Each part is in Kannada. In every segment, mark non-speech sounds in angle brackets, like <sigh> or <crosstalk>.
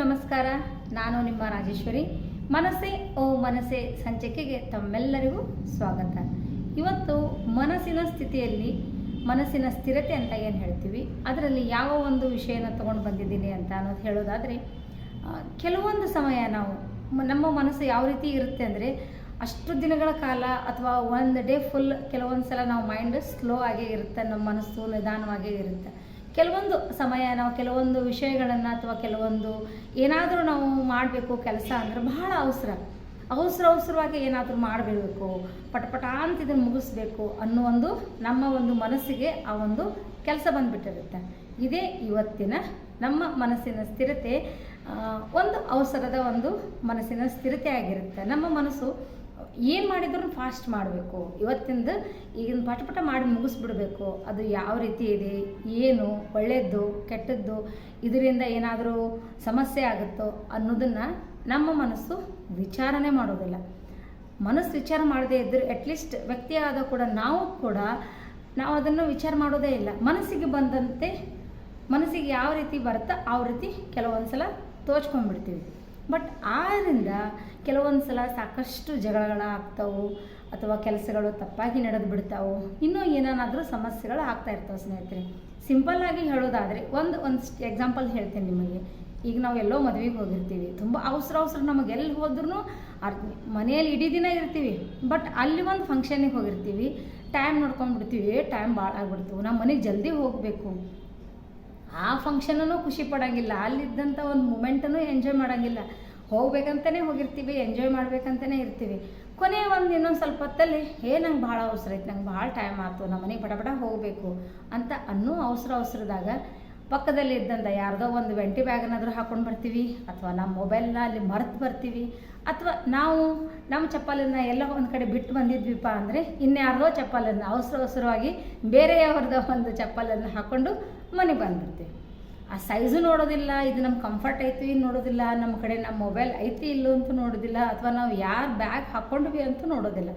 ನಮಸ್ಕಾರ. ನಾನು ನಿಮ್ಮ ರಾಜೇಶ್ವರಿ. ಮನಸ್ಸೇ ಓ ಮನಸ್ಸೇ ಸಂಚಿಕೆಗೆ ತಮ್ಮೆಲ್ಲರಿಗೂ ಸ್ವಾಗತ. ಇವತ್ತು ಮನಸ್ಸಿನ ಸ್ಥಿತಿಯಲ್ಲಿ ಮನಸ್ಸಿನ ಸ್ಥಿರತೆ ಅಂತ ಏನು ಹೇಳ್ತೀವಿ? ಅದರಲ್ಲಿ ಯಾವ ಒಂದು ವಿಷಯನ ತಗೊಂಡು ಬಂದಿದ್ದೀನಿ ಅಂತ ಅನ್ನೋದು ಹೇಳೋದಾದರೆ ಕೆಲವೊಂದು ಸಮಯ ನಾವು ನಮ್ಮ ಮನಸ್ಸು ಯಾವ ರೀತಿ ಇರುತ್ತೆ ಅಂದರೆ, ಅಷ್ಟು ದಿನಗಳ ಕಾಲ ಅಥವಾ ಒಂದು ಡೇ ಫುಲ್ ಕೆಲವೊಂದು ಸಲ ನಾವು ಮೈಂಡ್ ಸ್ಲೋ ಆಗೇ ಇರುತ್ತೆ, ನಮ್ಮ ಮನಸ್ಸು ನಿಧಾನವಾಗೇ ಇರುತ್ತೆ. ಕೆಲವೊಂದು ಸಮಯ ನಾವು ಕೆಲವೊಂದು ವಿಷಯಗಳನ್ನು ಅಥವಾ ಕೆಲವೊಂದು ಏನಾದರೂ ನಾವು ಮಾಡಬೇಕು ಕೆಲಸ ಅಂದರೆ ಬಹಳ ಅವಸರ. ಅವಸರ ಅವಸರವಾಗಿ ಏನಾದರೂ ಮಾಡಬೇಕು, ಪಟಪಟ ಅಂತ ಇದನ್ನು ಮುಗಿಸ್ಬೇಕು ಅನ್ನೋ ಒಂದು ನಮ್ಮ ಒಂದು ಮನಸ್ಸಿಗೆ ಆ ಒಂದು ಕೆಲಸ ಬಂದುಬಿಟ್ಟಿರುತ್ತೆ. ಇದೇ ಇವತ್ತಿನ ನಮ್ಮ ಮನಸ್ಸಿನ ಸ್ಥಿರತೆ ಒಂದು ಅವಸರದ ಒಂದು ಮನಸ್ಸಿನ ಸ್ಥಿರತೆ ಆಗಿರುತ್ತೆ. ನಮ್ಮ ಮನಸ್ಸು ಏನು ಮಾಡಿದ್ರು ಫಾಸ್ಟ್ ಮಾಡಬೇಕು. ಇವತ್ತಿಂದ ಈಗಿನ ಪಟ ಪಟ ಮಾಡಿ ಮುಗಿಸ್ಬಿಡ್ಬೇಕು. ಅದು ಯಾವ ರೀತಿ ಇದೆ? ಏನು? ಒಳ್ಳೆಯದ್ದು ಕೆಟ್ಟದ್ದು? ಇದರಿಂದ ಏನಾದರೂ ಸಮಸ್ಯೆ ಆಗುತ್ತೋ ಅನ್ನೋದನ್ನು ನಮ್ಮ ಮನಸ್ಸು ವಿಚಾರನೆ ಮಾಡೋದಿಲ್ಲ. ಮನಸ್ಸು ವಿಚಾರ ಮಾಡದೇ ಇದ್ದರೆ ಅಟ್ಲೀಸ್ಟ್ ವ್ಯಕ್ತಿಯಾದ ಕೂಡ ನಾವು ಕೂಡ ನಾವು ಅದನ್ನು ವಿಚಾರ ಮಾಡೋದೇ ಇಲ್ಲ. ಮನಸ್ಸಿಗೆ ಬಂದಂತೆ ಮನಸ್ಸಿಗೆ ಯಾವ ರೀತಿ ಬರುತ್ತೋ ಆ ರೀತಿ ಕೆಲವೊಂದು ಸಲ ತೋಚ್ಕೊಂಡ್ಬಿಡ್ತೀವಿ. ಬಟ್ ಆದ್ದರಿಂದ ಕೆಲವೊಂದು ಸಲ ಸಾಕಷ್ಟು ಜಗಳಗಳಾಗ್ತವೆ ಅಥವಾ ಕೆಲಸಗಳು ತಪ್ಪಾಗಿ ನಡೆದು ಬಿಡ್ತಾವೆ. ಇನ್ನೂ ಏನೇನಾದರೂ ಸಮಸ್ಯೆಗಳು ಆಗ್ತಾ ಇರ್ತಾವೆ ಸ್ನೇಹಿತರೆ. ಸಿಂಪಲ್ ಆಗಿ ಹೇಳೋದಾದರೆ, ಒಂದು ಒಂದು ಎಕ್ಸಾಂಪಲ್ ಹೇಳ್ತೀನಿ ನಿಮಗೆ. ಈಗ ನಾವು ಎಲ್ಲೋ ಮದುವೆಗೆ ಹೋಗಿರ್ತೀವಿ. ತುಂಬ ಅವಸರ ಅವಸರ ನಮಗೆ ಎಲ್ಲಿ ಹೋದ್ರೂ ಮನೆಯಲ್ಲಿ ಇಡೀ ದಿನ ಇರ್ತೀವಿ. ಬಟ್ ಅಲ್ಲಿ ಒಂದು ಫಂಕ್ಷನಿಗೆ ಹೋಗಿರ್ತೀವಿ. ಟೈಮ್ ನೋಡ್ಕೊಂಡ್ಬಿಡ್ತೀವಿ. ಟೈಮ್ ಭಾಳ ಆಗ್ಬಿಡ್ತು. ನಮ್ಮ ಮನೆಗೆ ಜಲ್ದಿ ಹೋಗಬೇಕು. ಆ ಫಂಕ್ಷನೂ ಖುಷಿ ಪಡೋಂಗಿಲ್ಲ. ಅಲ್ಲಿದ್ದಂಥ ಒಂದು ಮೂಮೆಂಟನ್ನು ಎಂಜಾಯ್ ಮಾಡೋಂಗಿಲ್ಲ. ಹೋಗ್ಬೇಕಂತಲೇ ಹೋಗಿರ್ತೀವಿ ಎಂಜಾಯ್ ಮಾಡ್ಬೇಕಂತಲೇ ಇರ್ತೀವಿ. ಕೊನೆ ಒಂದು ಇನ್ನೊಂದು ಸ್ವಲ್ಪ ಹೊತ್ತಲ್ಲಿ, ಏ, ನಂಗೆ ಭಾಳ ಅವಸರ ಐತೆ ನಂಗೆ ಭಾಳ ಟೈಮ್ ಆಯ್ತು ನಮ್ಮ ಮನೆಗೆ ಬಡ ಹೋಗಬೇಕು ಅಂತ ಅನ್ನೂ ಅವಸರ ಅವಸರದಾಗ ಪಕ್ಕದಲ್ಲಿ ಇದ್ದಂಥ ಯಾರ್ದೋ ಒಂದು ವೆಂಟಿ ಬ್ಯಾಗನ್ನಾದರೂ ಹಾಕ್ಕೊಂಡು ಬರ್ತೀವಿ, ಅಥವಾ ನಮ್ಮ ಮೊಬೈಲ್ನ ಅಲ್ಲಿ ಮರೆತು ಬರ್ತೀವಿ, ಅಥವಾ ನಾವು ನಮ್ಮ ಚಪ್ಪಲನ್ನು ಎಲ್ಲ ಒಂದು ಕಡೆ ಬಿಟ್ಟು ಬಂದಿದ್ವಿಪ್ಪ ಅಂದರೆ ಇನ್ಯಾರ್ದೋ ಚಪ್ಪಲನ್ನು ಅವಸರ ಅವಸರವಾಗಿ ಬೇರೆಯವ್ರದ್ದು ಒಂದು ಚಪ್ಪಲನ್ನು ಹಾಕ್ಕೊಂಡು ಮನೆಗೆ ಬಂದ್ಬಿಡ್ತೀವಿ. ಆ ಸೈಜು ನೋಡೋದಿಲ್ಲ, ಇದು ನಮ್ಮ ಕಂಫರ್ಟ್ ಐತಿ ನೋಡೋದಿಲ್ಲ ನಮ್ಮ ಕಡೆ ನಮ್ಮ ಮೊಬೈಲ್ ಐತಿ ಇಲ್ಲೋ ಅಂತೂ ನೋಡೋದಿಲ್ಲ, ಅಥವಾ ನಾವು ಯಾರು ಬ್ಯಾಗ್ ಹಾಕ್ಕೊಂಡ್ವಿ ಅಂತೂ ನೋಡೋದಿಲ್ಲ.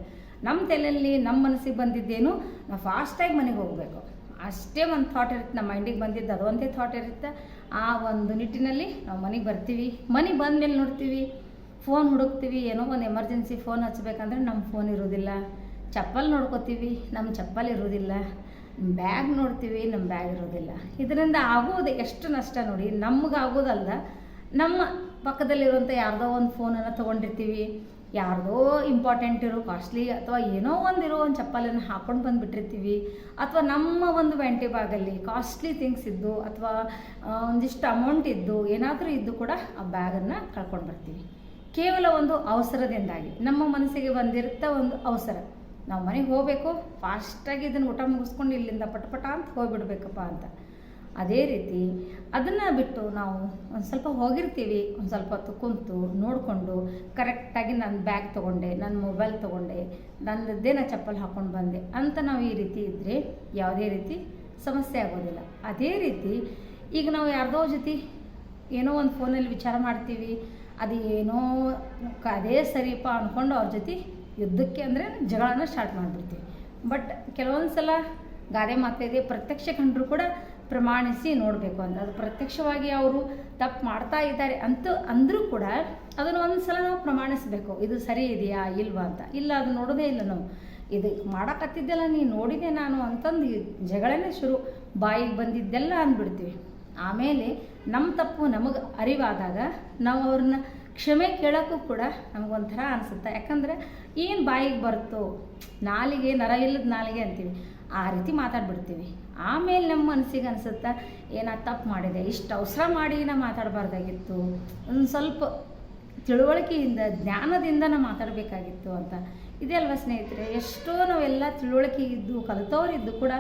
ನಮ್ಮ ತಲೆಯಲ್ಲಿ ನಮ್ಮ ಮನಸ್ಸಿಗೆ ಬಂದಿದ್ದೇನು, ನಾವು ಫಾಸ್ಟಾಗಿ ಮನೆಗೆ ಹೋಗಬೇಕು. ಅಷ್ಟೇ ಒಂದು ಥಾಟ್ ಇರುತ್ತೆ ನಮ್ಮ ಮೈಂಡಿಗೆ ಬಂದಿದ್ದು ಅದೊಂದೇ ಥಾಟ್ ಇರುತ್ತೆ. ಆ ಒಂದು ನಿಟ್ಟಿನಲ್ಲಿ ನಾವು ಮನೆಗೆ ಬರ್ತೀವಿ. ಮನೆಗೆ ಬಂದಮೇಲೆ ನೋಡ್ತೀವಿ ಫೋನ್ ಹುಡುಕ್ತೀವಿ, ಏನೋ ಒಂದು ಎಮರ್ಜೆನ್ಸಿ ಫೋನ್ ಹಚ್ಬೇಕಂದ್ರೆ ನಮ್ಮ ಫೋನ್ ಇರೋದಿಲ್ಲ. ಚಪ್ಪಲ್ ನೋಡ್ಕೋತೀವಿ ನಮ್ಮ ಚಪ್ಪಲ್ ಇರೋದಿಲ್ಲ. ಬ್ಯಾಗ್ ನೋಡ್ತೀವಿ ನಮ್ಮ ಬ್ಯಾಗ್ ಇರೋದಿಲ್ಲ. ಇದರಿಂದ ಆಗೋದು ಎಷ್ಟು ನಷ್ಟ ನೋಡಿ, ನಮ್ಗೆ ಆಗೋದಲ್ಲ ನಮ್ಮ ಪಕ್ಕದಲ್ಲಿರುವಂಥ ಯಾರ್ದೋ ಒಂದು ಫೋನನ್ನು ತೊಗೊಂಡಿರ್ತೀವಿ. ಯಾರ್ದೋ ಇಂಪಾರ್ಟೆಂಟ್ ಇರೋ ಕಾಸ್ಟ್ಲಿ ಅಥವಾ ಏನೋ ಒಂದು ಇರೋ ಒಂದು ಚಪ್ಪಲನ್ನು ಹಾಕೊಂಡು ಬಂದುಬಿಟ್ಟಿರ್ತೀವಿ. ಅಥವಾ ನಮ್ಮ ಒಂದು ವೆಂಟಿ ಬ್ಯಾಗಲ್ಲಿ ಕಾಸ್ಟ್ಲಿ ಥಿಂಗ್ಸ್ ಇದ್ದು ಅಥವಾ ಒಂದಿಷ್ಟು ಅಮೌಂಟ್ ಇದ್ದು ಏನಾದರೂ ಇದ್ದು ಕೂಡ ಆ ಬ್ಯಾಗನ್ನು ಕಳ್ಕೊಂಡು ಬರ್ತೀವಿ. ಕೇವಲ ಒಂದು ಅವಸರದಿಂದಾಗಿ. ನಮ್ಮ ಮನಸ್ಸಿಗೆ ಬಂದಿರುತ್ತ ಒಂದು ಅವಸರ. ನಾವು ಮನೆಗೆ ಹೋಗಬೇಕು ಫಾಸ್ಟಾಗಿ ಇದನ್ನು ಊಟ ಮುಗಿಸ್ಕೊಂಡು ಇಲ್ಲಿಂದ ಪಟಪಟ ಅಂತ ಹೋಗಿಬಿಡ್ಬೇಕಪ್ಪ ಅಂತ. ಅದೇ ರೀತಿ ಅದನ್ನು ಬಿಟ್ಟು ನಾವು ಒಂದು ಸ್ವಲ್ಪ ಹೋಗಿರ್ತೀವಿ, ಒಂದು ಸ್ವಲ್ಪ ಹೊತ್ತು ಕುಂತು ನೋಡಿಕೊಂಡು ಕರೆಕ್ಟಾಗಿ ನನ್ನ ಬ್ಯಾಗ್ ತೊಗೊಂಡೆ ನನ್ನ ಮೊಬೈಲ್ ತೊಗೊಂಡೆ ನನ್ನದೇ ನಾ ಚಪ್ಪಲ್ ಹಾಕ್ಕೊಂಡು ಬಂದೆ ಅಂತ ನಾವು ಈ ರೀತಿ ಇದ್ದರೆ ಯಾವುದೇ ರೀತಿ ಸಮಸ್ಯೆ ಆಗೋದಿಲ್ಲ. ಅದೇ ರೀತಿ ಈಗ ನಾವು ಯಾರ್ದೋ ಜೊತೆ ಏನೋ ಒಂದು ಫೋನಲ್ಲಿ ವಿಚಾರ ಮಾಡ್ತೀವಿ, ಅದು ಏನೋ ಅದೇ ಸರಿಯಪ್ಪ ಅಂದ್ಕೊಂಡು ಅವ್ರ ಜೊತೆ ಯುದ್ಧಕ್ಕೆ ಅಂದರೆ ಜಗಳನ ಸ್ಟಾರ್ಟ್ ಮಾಡಿಬಿಡ್ತೀವಿ. ಬಟ್ ಕೆಲವೊಂದು ಸಲ ಗಾದೆ ಮಾತಿದೆ ಪ್ರತ್ಯಕ್ಷ ಕಂಡರೂ ಕೂಡ ಪ್ರಮಾಣಿಸಿ ನೋಡಬೇಕು ಅಂತ. ಅದು ಪ್ರತ್ಯಕ್ಷವಾಗಿ ಅವರು ತಪ್ಪು ಮಾಡ್ತಾ ಇದ್ದಾರೆ ಅಂತ ಅಂದರೂ ಕೂಡ ಅದನ್ನು ಒಂದು ಸಲ ನಾವು ಪ್ರಮಾಣಿಸಬೇಕು. ಇದು ಸರಿ ಇದೆಯಾ, ಇಲ್ವಾ ಅಂತ. ಇಲ್ಲ, ಅದು ನೋಡೋದೇ ಇಲ್ಲ ನಾವು. ಇದು ಮಾಡೋಕತ್ತಿದ್ದೆಲ್ಲ ನೀನು ನೋಡಿದೆ ನಾನು ಅಂತಂದು ಜಗಳನೆ ಶುರು. ಬಾಯಿಗೆ ಬಂದಿದ್ದೆಲ್ಲ ಅಂದ್ಬಿಡ್ತೀವಿ. ಆಮೇಲೆ ನಮ್ಮ ತಪ್ಪು ನಮಗೆ ಅರಿವಾದಾಗ ನಾವು ಅವ್ರನ್ನ ಕ್ಷಮೆ ಕೇಳೋಕ್ಕೂ ಕೂಡ ನಮಗೊಂಥರ ಅನಿಸುತ್ತೆ. ಯಾಕಂದರೆ ಏನು ಬಾಯಿಗೆ ಬರುತ್ತೋ, ನಾಲಿಗೆ ನರ ಇಲ್ಲದ ನಾಲಿಗೆ ಅಂತೀವಿ. ಆ ರೀತಿ ಮಾತಾಡ್ಬಿಡ್ತೀವಿ. ಆಮೇಲೆ ನಮ್ಮ ಮನಸ್ಸಿಗೆ ಅನಿಸುತ್ತೆ, ಏನಾ ತಪ್ಪು ಮಾಡಿದೆ, ಇಷ್ಟು ಅವಸರ ಮಾಡಿ ನಾ ಮಾತಾಡಬಾರ್ದಾಗಿತ್ತು. ಒಂದು ಸ್ವಲ್ಪ ತಿಳುವಳಿಕೆಯಿಂದ ಜ್ಞಾನದಿಂದ ನಾವು ಮಾತಾಡಬೇಕಾಗಿತ್ತು ಅಂತ. ಇದೆ ಅಲ್ವಾ ಸ್ನೇಹಿತರೆ, ಎಷ್ಟೋ ನಾವೆಲ್ಲ ತಿಳುವಳಿಕೆ ಇದ್ದು, ಕಲಿತವ್ರಿದ್ದು ಕೂಡ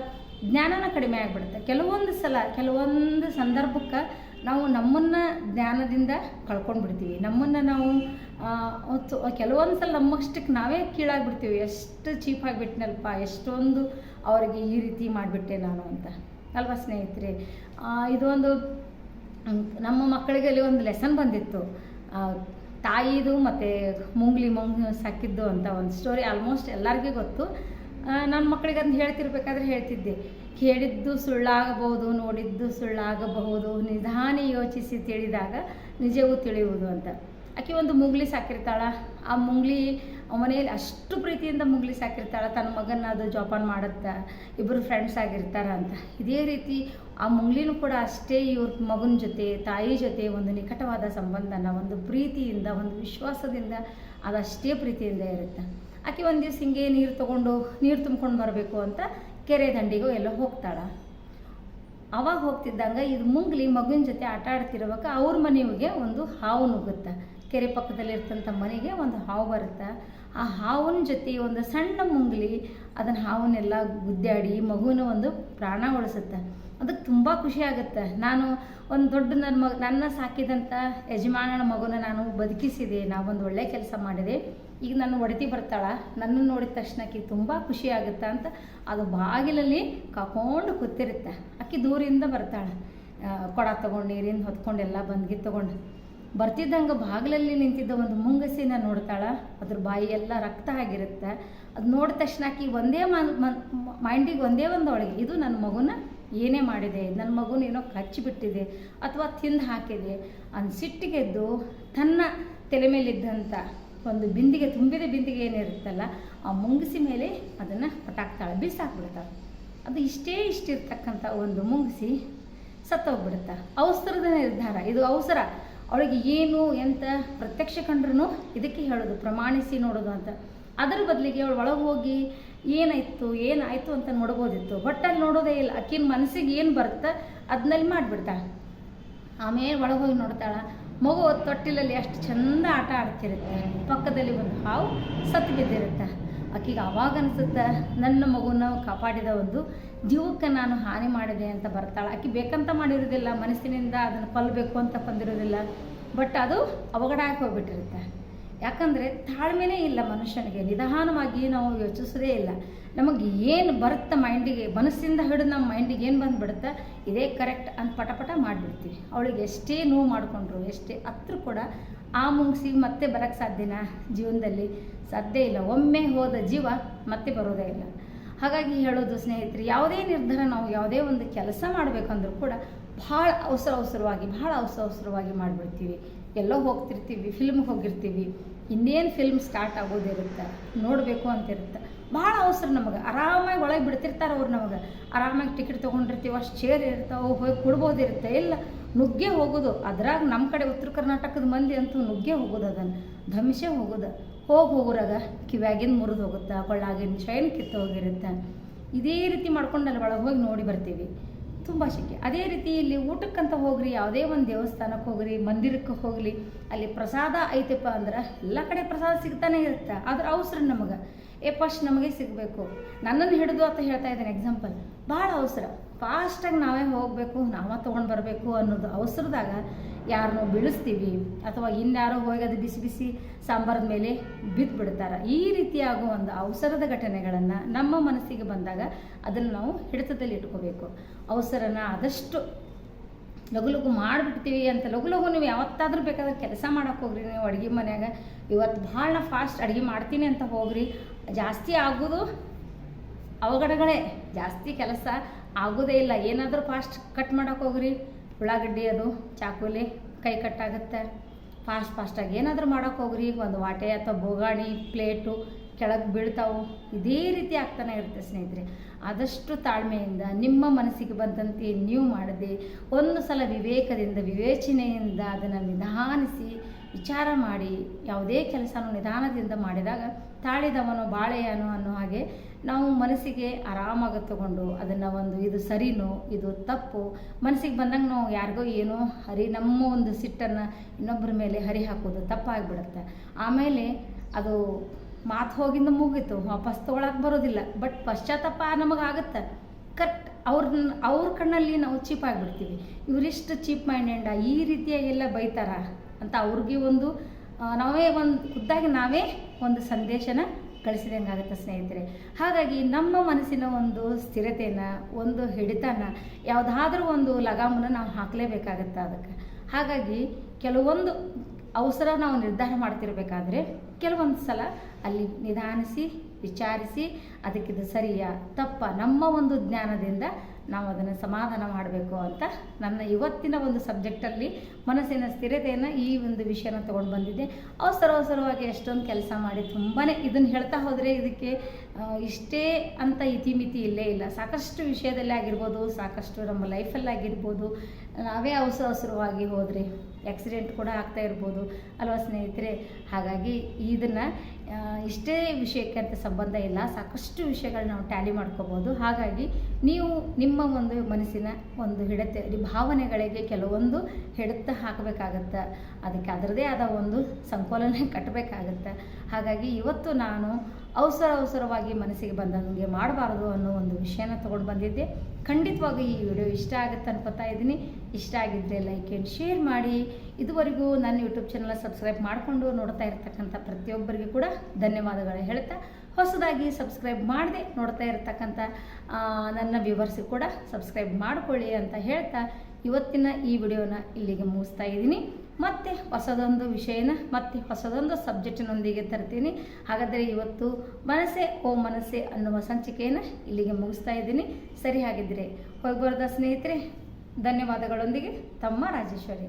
ಜ್ಞಾನನ ಕಡಿಮೆ ಆಗಿಬಿಡುತ್ತೆ. ಕೆಲವೊಂದು ಸಲ, ಕೆಲವೊಂದು ಸಂದರ್ಭಕ್ಕೆ ನಾವು ನಮ್ಮನ್ನು ಜ್ಞಾನದಿಂದ ಕಳ್ಕೊಂಡು ಬಿಡ್ತೀವಿ. ನಮ್ಮನ್ನು ನಾವು ಕೆಲವೊಂದು ಸಲ ನಮ್ಮಷ್ಟಕ್ಕೆ ನಾವೇ ಕೀಳಾಗ್ಬಿಡ್ತೀವಿ. ಎಷ್ಟು ಚೀಪ್ ಆಗಿಬಿಟ್ನಲ್ಪ ಎಷ್ಟೊಂದು ಅವರಿಗೆ ಈ ರೀತಿ ಮಾಡಿಬಿಟ್ಟೆ ನಾನು ಅಂತ. ಅಲ್ವಾ ಸ್ನೇಹಿತರೆ? ಇದೊಂದು ನಮ್ಮ ಮಕ್ಕಳಿಗೆ ಅಲ್ಲಿ ಒಂದು ಲೆಸನ್ ಬಂದಿತ್ತು. ತಾಯಿದು ಮತ್ತು, ಮುಂಗ್ಲಿ, ಮುಂಗ್ ಸಾಕಿದ್ದು ಅಂತ ಒಂದು ಸ್ಟೋರಿ ಆಲ್ಮೋಸ್ಟ್ ಎಲ್ಲರಿಗೂ ಗೊತ್ತು. ನನ್ನ ಮಕ್ಕಳಿಗೆ ಅದನ್ನ ಹೇಳ್ತಿರ್ಬೇಕಾದ್ರೆ ಹೇಳ್ತಿದ್ದೆ. ಕೇಳಿದ್ದು ಸುಳ್ಳಾಗಬಹುದು, ನೋಡಿದ್ದು ಸುಳ್ಳಾಗಬಹುದು, ನಿಧಾನ ಯೋಚಿಸಿ ತಿಳಿದಾಗ ನಿಜವೂ ತಿಳಿಯುವುದು ಅಂತ. ಆಕೆ ಒಂದು ಮುಂಗ್ಲಿ ಸಾಕಿರ್ತಾಳ. ಆ ಮುಂಗ್ಲಿ ಮನೆಯಲ್ಲಿ ಅಷ್ಟು ಪ್ರೀತಿಯಿಂದ ಮುಂಗ್ಲಿ ಸಾಕಿರ್ತಾಳ. ತನ್ನ ಮಗನ ಅದು ಜೋಪಾನ ಮಾಡುತ್ತೆ ಇಬ್ಬರು ಫ್ರೆಂಡ್ಸ್ ಆಗಿರ್ತಾರ ಅಂತ. ಇದೇ ರೀತಿ ಆ ಮುಂಗ್ಲಿನೂ ಕೂಡ ಅಷ್ಟೇ ಇವ್ರ ಮಗನ ಜೊತೆ, ತಾಯಿ ಜೊತೆ ಒಂದು ನಿಕಟವಾದ ಸಂಬಂಧನ, ಒಂದು ಪ್ರೀತಿಯಿಂದ, ಒಂದು ವಿಶ್ವಾಸದಿಂದ ಅದಷ್ಟೇ ಪ್ರೀತಿಯಿಂದ ಇರುತ್ತೆ. ಆಕೆ ಒಂದು ದಿವ್ಸ ಹಿಂಗೆ ನೀರು ತೊಗೊಂಡು, ನೀರು ತುಂಬ್ಕೊಂಡು ಬರಬೇಕು ಅಂತ ಕೆರೆ ದಂಡಿಗೋ ಎಲ್ಲೋ ಹೋಗ್ತಾಳ. ಅವಾಗ ಹೋಗ್ತಿದ್ದಂಗೆ ಇದು ಮುಂಗ್ಲಿ ಮಗುವಿನ ಜೊತೆ ಆಟ ಆಡ್ತಿರುವಾಗ ಅವ್ರ ಮನೆಗೆ ಒಂದು ಹಾವು ನುಗ್ಗುತ್ತೆ. ಕೆರೆ ಪಕ್ಕದಲ್ಲಿರ್ತಂಥ ಮನೆಗೆ ಒಂದು ಹಾವು ಬರುತ್ತೆ. ಆ ಹಾವಿನ ಜೊತೆ ಒಂದು ಸಣ್ಣ ಮುಂಗ್ಲಿ ಅದನ್ನು ಹಾವನ್ನೆಲ್ಲ ಗುದ್ದಾಡಿ ಮಗುವಿನ ಒಂದು ಪ್ರಾಣ ಉಳಿಸುತ್ತೆ. ಅದಕ್ಕೆ ತುಂಬ ಖುಷಿ ಆಗುತ್ತೆ. ನಾನು ಒಂದು ದೊಡ್ಡ ನನ್ನ ಮಗ, ನನ್ನ ಸಾಕಿದಂಥ ಯಜಮಾನನ ಮಗುನ ನಾನು ಬದುಕಿಸಿದೆ, ನಾವೊಂದು ಒಳ್ಳೆ ಕೆಲಸ ಮಾಡಿದೆ. ಈಗ ನನ್ನ ಒಡತಿ ಬರ್ತಾಳ ನನ್ನನ್ನು ನೋಡಿದ ತಕ್ಷಣಕ್ಕೆ ತುಂಬ ಖುಷಿ ಆಗುತ್ತೆ ಅಂತ ಅದು ಬಾಗಿಲಲ್ಲಿ ಕಾಕೊಂಡು ಕೂತಿರುತ್ತೆ. ಅಕ್ಕಿ ದೂರಿಂದ ಬರ್ತಾಳೆ. ಕೊಡ ತೊಗೊಂಡು, ನೀರಿಂದ ಹೊತ್ಕೊಂಡೆಲ್ಲ ಬಂದ್ಗಿ ತೊಗೊಂಡು. ಬರ್ತಿದ್ದಂಗೆ ಬಾಗಿಲಲ್ಲಿ ನಿಂತಿದ್ದ ಒಂದು ಮುಂಗಸಿನ ನೋಡ್ತಾಳೆ. ಅದ್ರ ಬಾಯಿ ಎಲ್ಲ ರಕ್ತ ಆಗಿರುತ್ತೆ. ಅದು ನೋಡಿದ ತಕ್ಷಣ ಆಕಿ ಒಂದೇ ಮೈಂಡಿಗೆ ಒಂದೇ ಒಂದು ಒಳಗೆ ಇದು ನನ್ನ ಮಗುನ ಏನೇ ಮಾಡಿದೆ ನನ್ನ ಮಗುನ ಏನೋ ಕಚ್ಚಿಬಿಟ್ಟಿದೆ ಅಥವಾ ತಿಂದು ಹಾಕಿದೆ ಅನ್ ಸಿಟ್ಟಿಗೆದ್ದು ತನ್ನ ತಲೆ ಮೇಲಿದ್ದಂಥ ಒಂದು ಬಿಂದಿಗೆ ತುಂಬಿದ ಬಿಂದಿಗೆ ಏನಿರುತ್ತಲ್ಲ ಆ ಮುಂಗಿಸಿ ಮೇಲೆ ಅದನ್ನು ಪಟಾಕ್ತಾಳೆ ಬಿಸಾಕ್ಬಿಡ್ತಾಳೆ ಅದು ಇಷ್ಟೇ ಇಷ್ಟಿರ್ತಕ್ಕಂಥ ಒಂದು ಮುಂಗಿಸಿ ಸತ್ತೋಗ್ಬಿಡುತ್ತೆ. ಅವಸರದ ನಿರ್ಧಾರ, ಇದು ಅವಸರ. ಅವಳಿಗೆ ಏನು ಎಂತ ಪ್ರತ್ಯಕ್ಷ ಕಂಡ್ರೂ ಇದಕ್ಕೆ ಹೇಳೋದು, ಪ್ರಮಾಣಿಸಿ ನೋಡೋದು ಅಂತ. ಅದರ ಬದಲಿಗೆ ಅವಳು ಒಳಗೆ ಹೋಗಿ ಏನಾಯಿತು, ಏನಾಯ್ತು ಅಂತ ನೋಡ್ಬೋದಿತ್ತು. ಬಟ್ ಅಲ್ಲಿ ನೋಡೋದೇ ಇಲ್ಲ, ಅಕ್ಕಿನ ಮನಸ್ಸಿಗೆ ಏನು ಬರುತ್ತೆ ಅದನ್ನಲ್ಲಿ ಮಾಡಿಬಿಡ್ತಾಳೆ ಆಮೇಲೆ ಒಳಗೆ ಹೋಗಿ ನೋಡ್ತಾಳ ಮಗು ತೊಟ್ಟಿಲಲ್ಲಿ ಎಷ್ಟು ಚಂದ ಆಟ ಆಡ್ತಿರುತ್ತೆ. ಪಕ್ಕದಲ್ಲಿ ಒಂದು ಹಾವು ಸತ್ತು ಬಿದ್ದಿರುತ್ತೆ. ಆಕೆಗೆ ಅವಾಗ ಅನಿಸುತ್ತೆ, ನನ್ನ ಮಗುನ ಕಾಪಾಡಿದ ಒಂದು ಜೀವಕ್ಕೆ ನಾನು ಹಾನಿ ಮಾಡಿದೆ ಅಂತ ಬರ್ತಾಳೆ. ಆಕೆ ಬೇಕಂತ ಮಾಡಿರೋದಿಲ್ಲ ಮನಸ್ಸಿನಿಂದ ಅದನ್ನು ಕೊಲ್ಲಬೇಕು ಅಂತ ಬಂದಿರೋದಿಲ್ಲ ಬಟ್ ಅದು ಅವಘಡ ಹಾಕಿ ಹೋಗ್ಬಿಟ್ಟಿರುತ್ತೆ. ಯಾಕಂದರೆ ತಾಳ್ಮೆನೇ ಇಲ್ಲ ಮನುಷ್ಯನಿಗೆ, ನಿಧಾನವಾಗಿ ನಾವು ಯೋಚಿಸೋದೇ ಇಲ್ಲ. ನಮಗೆ ಏನು ಬರುತ್ತೆ ಮೈಂಡಿಗೆ, ಮನಸ್ಸಿಂದ ಹಿಡಿದು ನಮ್ಮ ಮೈಂಡಿಗೆ ಏನು ಬಂದುಬಿಡುತ್ತೆ? ಇದೇ ಕರೆಕ್ಟ್ ಅಂತ ಪಟಪಟ ಪಟ ಮಾಡಿಬಿಡ್ತೀವಿ. ಅವಳಿಗೆ ಎಷ್ಟೇ ನೋವು ಮಾಡಿಕೊಂಡ್ರು, ಎಷ್ಟೇ ಹತ್ರ ಕೂಡ ಆ ಮುಂಗಿಸಿ ಮತ್ತೆ ಬರೋಕ್ಕೆ ಸಾಧ್ಯನಾ ಜೀವನದಲ್ಲಿ? ಸಾಧ್ಯ ಇಲ್ಲ. ಒಮ್ಮೆ ಹೋದ ಜೀವ ಮತ್ತೆ ಬರೋದೇ ಇಲ್ಲ. ಹಾಗಾಗಿ ಹೇಳೋದು ಸ್ನೇಹಿತರೆ, ಯಾವುದೇ ನಿರ್ಧಾರ ನಾವು ಯಾವುದೇ ಒಂದು ಕೆಲಸ ಮಾಡಬೇಕಂದ್ರೂ ಕೂಡ ಭಾಳ ಅವಸರ ಅವಸರವಾಗಿ, ಭಾಳ ಅವಸರ ಅವಸರವಾಗಿ ಮಾಡಿಬಿಡ್ತೀವಿ. ಎಲ್ಲೋ ಹೋಗ್ತಿರ್ತೀವಿ ಫಿಲ್ಮ್ಗೆ ಹೋಗಿರ್ತೀವಿ. ಇನ್ನೇನು ಫಿಲ್ಮ್ ಸ್ಟಾರ್ಟ್ ಆಗೋದಿರುತ್ತೆ ನೋಡಬೇಕು ಅಂತಿರುತ್ತೆ ಭಾಳ ಅವಸರ ನಮಗೆ. ಆರಾಮಾಗಿ ಒಳಗೆ ಬಿಡ್ತಿರ್ತಾರೆ ಅವ್ರು ನಮಗೆ. ಆರಾಮಾಗಿ ಟಿಕೆಟ್ ತೊಗೊಂಡಿರ್ತೀವಿ, ಅಷ್ಟು ಚೇರ್ ಇರ್ತಾವೆ, ಹೋಗಿ ಕೊಡ್ಬೋದಿರುತ್ತೆ ಇಲ್ಲ, ನುಗ್ಗೆ ಹೋಗೋದು. ಅದ್ರಾಗ ನಮ್ಮ ಕಡೆ ಉತ್ತರ ಕರ್ನಾಟಕದ ಮಂದಿ ಅಂತೂ ನುಗ್ಗೆ ಹೋಗೋದು ಅದನ್ನು ಧಮಿಷೆ ಹೋಗೋದು. ಹೋಗಿ ಹೋಗೋರಾಗ ಕಿವ್ಯಾಗಿನ ಮುರಿದು ಹೋಗುತ್ತೆ ಕೊಳ್ಳಾಗಿನ ಚೈನ್ ಕಿತ್ತು ಹೋಗಿರುತ್ತೆ ಇದೇ ರೀತಿ ಮಾಡ್ಕೊಂಡು ಅಲ್ಲಿ ಒಳಗೆ ಹೋಗಿ ನೋಡಿ ಬರ್ತೀವಿ. ತುಂಬ ಶಕ್ಯ ಅದೇ ರೀತಿ ಇಲ್ಲಿ ಊಟಕ್ಕಂತ ಹೋಗ್ರಿ, ಯಾವುದೇ ಒಂದು ದೇವಸ್ಥಾನಕ್ಕೆ ಹೋಗ್ರಿ, ಮಂದಿರಕ್ಕೆ ಹೋಗಲಿ, ಅಲ್ಲಿ ಪ್ರಸಾದ ಐತೆಪ್ಪ ಅಂದ್ರೆ ಎಲ್ಲ ಕಡೆ ಪ್ರಸಾದ ಸಿಗ್ತಾನೆ ಇರುತ್ತೆ. ಆದ್ರೆ ಅವಸರ ನಮಗೆ. ಏ, ಫಸ್ಟ್ ನಮಗೆ ಸಿಗಬೇಕು. ನನ್ನನ್ನು ಹಿಡಿದು ಅಂತ ಹೇಳ್ತಾ ಇದ್ದೇನೆ ಎಕ್ಸಾಂಪಲ್ ಭಾಳ ಅವಸರ. ಫಾಸ್ಟಾಗಿ ನಾವೇ ಹೋಗಬೇಕು, ನಾವೇ ತೊಗೊಂಡು ಬರಬೇಕು ಅನ್ನೋದು ಅವಸರದಾಗ ಯಾರನ್ನೋ ಬೀಳಿಸ್ತೀವಿ. ಅಥವಾ ಇನ್ಯಾರೋ ಹೋಗಿ ಅದು ಬಿಸಿ ಬಿಸಿ ಸಾಂಬಾರದ ಮೇಲೆ ಬಿದ್ದು ಬಿಡ್ತಾರೆ ಈ ರೀತಿಯಾಗುವ ಒಂದು ಅವಸರದ ಘಟನೆಗಳನ್ನು ನಮ್ಮ ಮನಸ್ಸಿಗೆ ಬಂದಾಗ ಅದನ್ನು ನಾವು ಹಿಡಿತದಲ್ಲಿ ಇಟ್ಕೋಬೇಕು. ಅವಸರನ ಆದಷ್ಟು ಲಘು ಲಘು ಮಾಡಿಬಿಡ್ತೀವಿ ಅಂತ. ಲಘು ಲಘು ನೀವು ಯಾವತ್ತಾದ್ರೂ ಬೇಕಾದ್ರೆ ಕೆಲಸ ಮಾಡೋಕೆ ಹೋಗ್ರಿ. ನೀವು ಅಡುಗೆ ಮನೆಯಾಗ ಇವತ್ತು ಭಾಳ ಫಾಸ್ಟ್ ಅಡುಗೆ ಮಾಡ್ತೀನಿ ಅಂತ ಹೋಗ್ರಿ. ಜಾಸ್ತಿ ಆಗೋದು ಅವಘಡಗಳೇ. ಜಾಸ್ತಿ ಕೆಲಸ ಆಗೋದೇ ಇಲ್ಲ. ಏನಾದರೂ ಫಾಸ್ಟ್ ಕಟ್ ಮಾಡೋಕೆ ಹೋಗ್ರಿ. ಉಳ್ಳಾಗಡ್ಡಿ ಅದು, ಚಾಕುಲಿ ಕೈ ಕಟ್ಟಾಗುತ್ತೆ ಫಾಸ್ಟ್ ಫಾಸ್ಟಾಗಿ ಏನಾದರೂ ಮಾಡೋಕೆ ಹೋಗ್ರಿ. ಒಂದು ವಾಟೆ ಅಥವಾ ಬೋಗಾಣಿ ಪ್ಲೇಟು ಕೆಳಗೆ ಬೀಳ್ತಾವು ಇದೇ ರೀತಿ ಆಗ್ತಾನೆ ಇರುತ್ತೆ ಸ್ನೇಹಿತರೆ. ಆದಷ್ಟು ತಾಳ್ಮೆಯಿಂದ, ನಿಮ್ಮ ಮನಸ್ಸಿಗೆ ಬಂದಂತೆ ನೀವು ಮಾಡದೆ, ಒಂದು ಸಲ ವಿವೇಕದಿಂದ, ವಿವೇಚನೆಯಿಂದ ಅದನ್ನು ನಿಧಾನಿಸಿ, ವಿಚಾರ ಮಾಡಿ, ಯಾವುದೇ ಕೆಲಸನೂ ನಿಧಾನದಿಂದ ಮಾಡಿದಾಗ ತಾಳಿದವನು ಬಾಳೆಯನು ಅನ್ನೋ ಹಾಗೆ ನಾವು ಮನಸ್ಸಿಗೆ ಆರಾಮಾಗಿ ತಗೊಂಡು ಅದನ್ನು ಒಂದು ಇದು ಸರಿನೋ, ಇದು ತಪ್ಪು, ಮನಸ್ಸಿಗೆ ಬಂದಂಗೆ ನಾವು ಯಾರಿಗೋ ಏನೋ ಹರಿ, ನಮ್ಮ ಒಂದು ಸಿಟ್ಟನ್ನು ಇನ್ನೊಬ್ಬರ ಮೇಲೆ ಹರಿ ಹಾಕೋದು ತಪ್ಪಾಗಿಬಿಡುತ್ತೆ. ಆಮೇಲೆ ಅದು ಮಾತು ಹೋಗಿಂದ ಮುಗಿತು, ವಾಪಸ್ ತೊಗೊಳಕ್ಕೆ ಬರೋದಿಲ್ಲ. ಬಟ್ ಪಶ್ಚಾತ್ತಾಪ ನಮಗಾಗತ್ತೆ. ಕರೆಕ್ಟ್ ಅವ್ರನ್ನ ಅವ್ರ ಕಣ್ಣಲ್ಲಿ ನಾವು ಚೀಪ್ ಆಗಿಬಿಡ್ತೀವಿ. ಇವರಿಷ್ಟು ಚೀಪ್ ಮೈಂಡೆಂಡ ಈ ರೀತಿಯಾಗೆಲ್ಲ ಬೈತಾರ ಅಂತ ಅವ್ರಿಗೆ ಒಂದು ನಾವೇ ಒಂದು ಖುದ್ದಾಗಿ ನಾವೇ ಒಂದು ಸಂದೇಶನ ಕಳಿಸಿದಂಗೆ ಆಗುತ್ತೆ ಸ್ನೇಹಿತರೆ. ಹಾಗಾಗಿ ನಮ್ಮ ಮನಸ್ಸಿನ ಒಂದು ಸ್ಥಿರತೆಯನ್ನ ಒಂದು ಹಿಡಿತನ ಯಾವುದಾದ್ರೂ ಒಂದು ಲಗಾಮನ್ನು ನಾವು ಹಾಕಲೇಬೇಕಾಗತ್ತೆ ಅದಕ್ಕೆ. ಹಾಗಾಗಿ ಕೆಲವೊಂದು ಅವಸರ ನಾವು ನಿರ್ಧಾರ ಮಾಡ್ತಿರ್ಬೇಕಾದ್ರೆ ಕೆಲವೊಂದು ಸಲ ಅಲ್ಲಿ ನಿಧಾನಿಸಿ ವಿಚಾರಿಸಿ ಅದಕ್ಕಿದು ಸರಿಯಾ ತಪ್ಪ ನಮ್ಮ ಒಂದು ಜ್ಞಾನದಿಂದ ನಾವು ಅದನ್ನು ಸಮಾಧಾನ ಮಾಡಬೇಕು ಅಂತ ನನ್ನ ಇವತ್ತಿನ ಒಂದು ಸಬ್ಜೆಕ್ಟಲ್ಲಿ ಮನಸ್ಸಿನ ಸ್ಥಿರತೆಯನ್ನು ಈ ಒಂದು ವಿಷಯನ ತೊಗೊಂಡು ಬಂದಿದ್ದೆ. ಅವಸರ ಅವಸರವಾಗಿ ಎಷ್ಟೊಂದು ಕೆಲಸ ಮಾಡಿ ತುಂಬಾ ಇದನ್ನು ಹೇಳ್ತಾ ಹೋದರೆ ಇದಕ್ಕೆ ಇಷ್ಟೇ ಅಂತ ಇತಿಮಿತಿ ಇಲ್ಲೇ ಇಲ್ಲ. ಸಾಕಷ್ಟು ವಿಷಯದಲ್ಲಿ ಆಗಿರ್ಬೋದು, ಸಾಕಷ್ಟು ನಮ್ಮ ಲೈಫಲ್ಲಾಗಿರ್ಬೋದು ನಾವೇ ಅವಸರ ಅವಸರವಾಗಿ ಹೋದರೆ ಆಕ್ಸಿಡೆಂಟ್ ಕೂಡ ಆಗ್ತಾ ಇರ್ಬೋದು. ಅಲ್ವಾ ಸ್ನೇಹಿತರೆ? ಹಾಗಾಗಿ ಇದನ್ನು ಇಷ್ಟೇ ವಿಷಯಕ್ಕೆ ಅಂತ ಸಂಬಂಧ ಇಲ್ಲ. ಸಾಕಷ್ಟು ವಿಷಯಗಳನ್ನ ನಾವು ಟ್ಯಾಲಿ ಮಾಡ್ಕೋಬೋದು. ಹಾಗಾಗಿ ನೀವು ನಿಮ್ಮ ಒಂದು ಮನಸ್ಸಿನ ಒಂದು ಹಿಡತೆ ಭಾವನೆಗಳಿಗೆ ಕೆಲವೊಂದು ಹಿಡಿತ ಹಾಕಬೇಕಾಗತ್ತೆ. ಅದಕ್ಕೆ ಅದರದೇ ಆದ ಒಂದು ಸಂಕೋಲನ <laughs> ಕಟ್ಟಬೇಕಾಗತ್ತೆ. ಹಾಗಾಗಿ ಇವತ್ತು ನಾನು ಅವಸರ ಅವಸರವಾಗಿ ಮನಸ್ಸಿಗೆ ಬಂದಂಗೆ ಮಾಡಬಾರ್ದು ಅನ್ನೋ ಒಂದು ವಿಷಯನ ತೊಗೊಂಡು ಬಂದಿದ್ದೆ. ಖಂಡಿತವಾಗಿ ಈ ವಿಡಿಯೋ ಇಷ್ಟ ಆಗುತ್ತೆ ಅನ್ಕೋತಾ ಇದ್ದೀನಿ. ಇಷ್ಟ ಆಗಿದ್ದರೆ ಲೈಕ್ ಆ್ಯಂಡ್ ಶೇರ್ ಮಾಡಿ. ಇದುವರೆಗೂ ನನ್ನ ಯೂಟ್ಯೂಬ್ ಚಾನಲ್ ಸಬ್ಸ್ಕ್ರೈಬ್ ಮಾಡಿಕೊಂಡು ನೋಡ್ತಾ ಇರ್ತಕ್ಕಂಥ ಪ್ರತಿಯೊಬ್ಬರಿಗೂ ಕೂಡ ಧನ್ಯವಾದಗಳು ಹೇಳ್ತಾ. ಹೊಸದಾಗಿ ಸಬ್ಸ್ಕ್ರೈಬ್ ಮಾಡದೆ ನೋಡ್ತಾ ಇರ್ತಕ್ಕಂಥ ನನ್ನ ವ್ಯೂವರ್ಸಿಗೆ ಕೂಡ ಸಬ್ಸ್ಕ್ರೈಬ್ ಮಾಡಿಕೊಳ್ಳಿ ಅಂತ ಹೇಳ್ತಾ ಇವತ್ತಿನ ಈ ವಿಡಿಯೋನ ಇಲ್ಲಿಗೆ ಮುಗಿಸ್ತಾ ಇದ್ದೀನಿ. ಮತ್ತೆ ಹೊಸದೊಂದು ವಿಷಯನ, ಮತ್ತೆ ಹೊಸದೊಂದು ಸಬ್ಜೆಕ್ಟಿನೊಂದಿಗೆ ತರ್ತೀನಿ. ಹಾಗಾದರೆ ಇವತ್ತು ಮನಸ್ಸೇ ಓ ಮನಸ್ಸೆ ಅನ್ನುವ ಸಂಚಿಕೆಯನ್ನು ಇಲ್ಲಿಗೆ ಮುಗಿಸ್ತಾ ಇದ್ದೀನಿ. ಸರಿ ಹಾಗಿದ್ದರೆ ಹೋಗಿ ಸ್ನೇಹಿತರೆ, ಧನ್ಯವಾದಗಳೊಂದಿಗೆ ತಮ್ಮ ರಾಜೇಶ್ವರಿ.